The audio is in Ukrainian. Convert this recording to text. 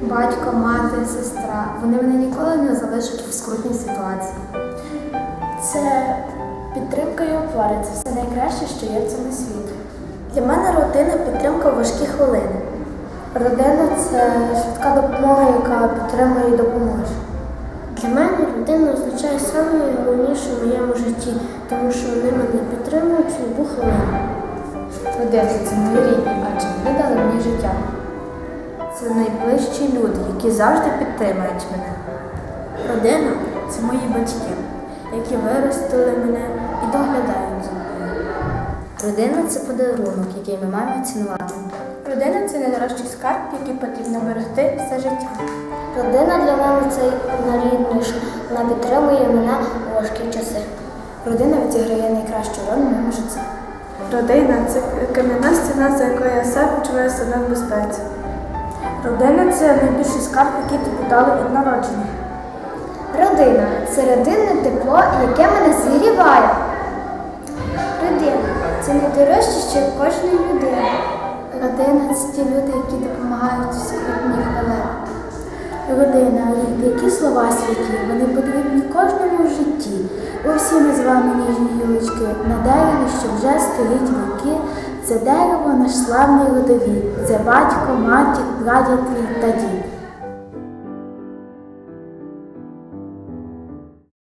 батько, мати, сестра. Вони мене ніколи не залишать в скрутній ситуації. Це підтримка і опора. Це все найкраще, що є в цьому світі. Для мене родина підтримка в важкі хвилини. Родина це швидка допомога, яка підтримує і допоможе. Для мене родина означає найголовніше в моєму житті, тому що вони мене підтримують в любу хвилину. Родина це мої рідні, адже вони дали мені життя. Це найближчі люди, які завжди підтримують мене. Родина це мої батьки, які виростили мене і доглядають за мною. Родина це подарунок, який ми маємо цінувати. Родина це найдорожчий скарб, який потрібно берегти все життя. Родина для мене це найрідніше. Вона підтримує мене у важкі часи. Родина відіграє найкращу роль в моєму житті. Родина це кам'яна стіна, за якою я сам почуваю себе в безпеці. Родина це найбільший скарб, який тобі дали від народження. Родина це родинне тепло, яке мене зігріває. Родина це найдорожче, що в кожної людини. Родина це ті люди, які допомагають у скрутні хвилини. Родина, які слова святі, вони потрібні кожному в житті. Всі ми з вами ніжні гілочки, на дереві, що вже стоїть віки. Це дерево наш славний родовід, це батько, матір, прадід твій та дід.